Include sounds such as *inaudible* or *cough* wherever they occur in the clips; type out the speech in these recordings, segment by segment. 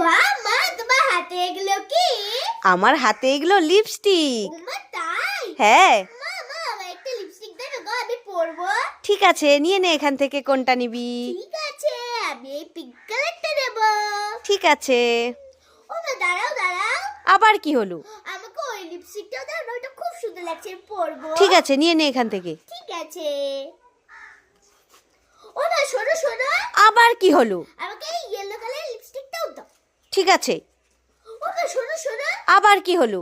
মা মা তোমার হাতে এগুলো কি? আমার হাতে এগুলো লিপস্টিক তাই? হ্যাঁ। ঠিক আছে নিয়ে নে এখান থেকে কোনটা নিবি? ঠিক আছে আমি এই পিঙ্ক কালারটা নেব। ঠিক আছে। ও মা দাঁড়াও দাঁড়াও। আবার কি হলো? আমাকে ওই লিপস্টিকটাও দাও না ওটা খুব সুন্দর লাগছে পরবো। ঠিক আছে নিয়ে নে এখান থেকে। ঠিক আছে। ও মা শোনো শোনো। আবার কি হলো? আমাকে এই ইয়েলো কালার লিপস্টিকটাও দাও। ঠিক আছে। আবার কি হলো?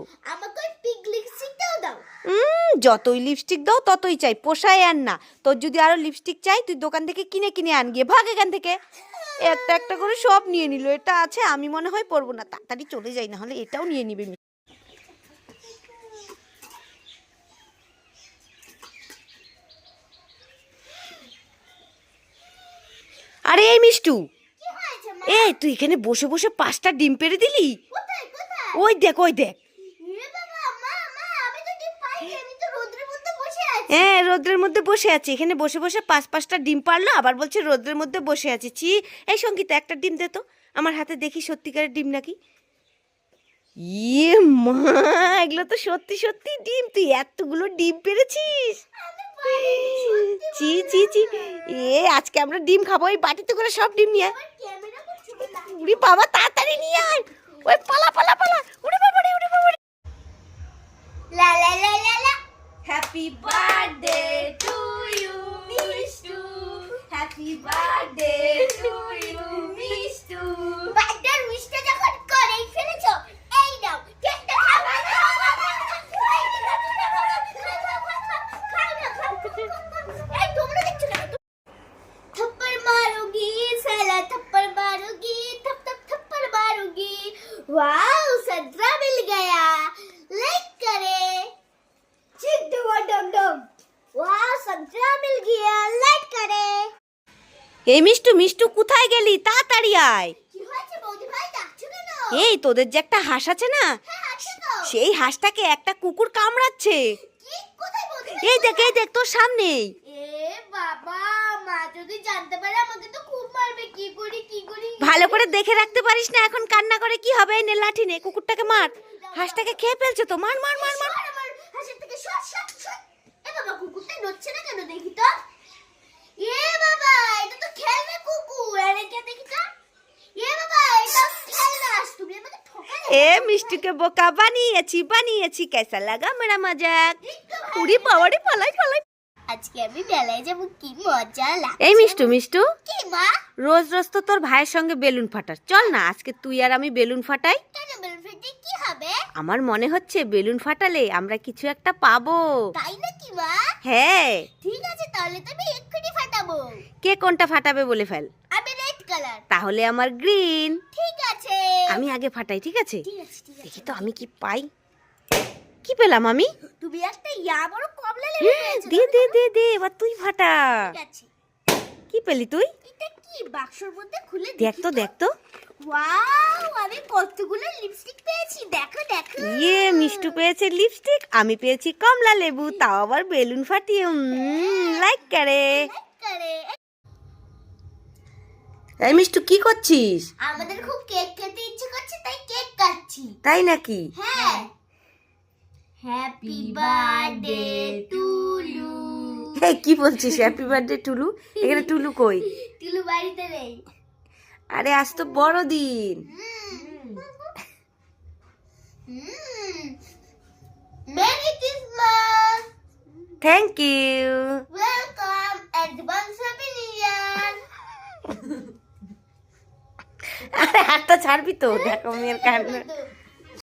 যতই লিপস্টিক দাও ততই চাই। পোষায় আর না। তোর যদি আরও লিপস্টিক চাই তুই দোকান থেকে কিনে কিনে আন গিয়ে। ভাগ এখান থেকে। একটা একটা করে সব নিয়ে নিল। এটা আছে আমি মনে হয় পরবো না। তাড়াতাড়ি চলে যাই না হলে এটাও নিয়ে নিবে। আরে এই মিষ্টু। এই তুই এখানে বসে বসে পাঁচটা ডিম পেড়ে দিলি? ওই দেখ ওই দেখ। এ হ্যাঁ রোদ্রের মধ্যে বসে আছে। এখানে বসে বসে পাঁচ পাঁচটা ডিম পারল আবার বলছে রোদ্রের মধ্যে বসে আছে। ছি এই সঙ্গীতা একটা ডিম দে তো। আমার হাতে দেখি সত্যিকারের ডিম নাকি। ইয়ে মা এগুলো তো সত্যি সত্যি ডিম। তুই এতগুলো ডিম পেরেছিস চি চি চি এ আজকে আমরা ডিম খাব ওই বাটিতে করে সব ডিম নিয়ে উড়ি বাবা তাড়াতাড়ি নিয়ে আয়। ওই পালা পালা পালা। উড়ে বাবা রে উড়ে বাবা লা লা লা লা লা। Happy birthday to you Mishtu happy birthday to you Mishtu wow संतरा मिल गया लाइक करे चिक डम डम डम वाओ संतरा मिल गया लाइक करे এই মিষ্টু মিষ্টু কোথায় গেলি তাড়াতাড়ি আয় কি হয়েছে বৌদি ভাই ডাকছো কেন এই তোদের যে একটা হাঁস আছে না হ্যাঁ আছে তো সেই হাঁসটাকে একটা কুকুর কামড়াচ্ছে কি কোথায় বৌদি ভাই? এই দেখ এই দেখ তোর সামনেই এ বাবা মা যদি জানতে পারে আমাকে তো খুব মারবে কি করি কি করি ভালো করে দেখে রাখতে পারিস না এখন কান্না করে কি হবে এই নে লাঠি নে কুকুরটাকে মার হাঁসটাকে খেয়ে ফেলছে তো মার মার মার মার সর থেকে সর সর সর এ বাবা কুকুরটা নড়ছে না কেন দেখি তো এ বাবা এটা তো খেলবে কুকুর আর এটা দেখি তো এ বাবা এটা খেলনা তুমি আমাকে ঠকালে এ মিষ্টুকে বোকা বানিয়েছি বানিয়েছি কেসা লাগা মেরা মজাক উড়ি পাওয়ারি পালাই পালাই আজকে আমি মেলায় যাব কি মজা লাগছে। এই মিষ্টু মিষ্টু। কি মা? রোজ রোজ তো তোর ভাইয়ের সঙ্গে বেলুন ফাটাস। চল না আজকে তুই আর আমি বেলুন ফাটাই। কেন বেলফ্রেন্ডে কি হবে? আমার মনে হচ্ছে বেলুন ফাটালে আমরা কিছু একটা পাবো। তাই নাকি মা? হ্যাঁ। ঠিক আছে তাহলে তো আমি এক্ষুনি ফাটাবো। কে কোনটা ফাটাবে বলে ফেল। আমি রেড কালার তাহলে আমার গ্রিন ঠিক আছে। আমি আগে ফাটাই ঠিক আছে? ঠিক আছে ঠিক আছে। দেখি তো আমি কি পাই। কি পেলাম আমি? তুমি একটা ইয়া বড় কমলা লেবু পেয়েছ দে দে দে দে এবার তুই ফাটা। কি পেলি তুই? এটা কি? বাক্সর মধ্যে খুলে দেখ তো দেখ তো। ওয়াও আমি কতগুলো লিপস্টিক পেয়েছি। দেখো দেখো। ইয়ে মিষ্টু পেয়েছে লিপস্টিক আমি পেয়েছি কমলা লেবু তাও আবার বেলুন ফাটিয়ে। লাইক করে। করে। এই মিষ্টু কি করছিস? আমাদের খুব কেক খেতে ইচ্ছে করছে তাই কেক কাটছি। তাই নাকি? হ্যাঁ হ্যাপি বার্থডে টু ইউ এই কি বলছিস? হ্যাপি বার্থডে টুলু এখানে টুলু কই? টুলু বাড়িতে নেই। আরে আজ তো বড়দিন। Merry Christmas thank you welcome advance happy new year আরে হাতটা ছাড়বি তো? দেখো মেয়ের কান্না। *laughs*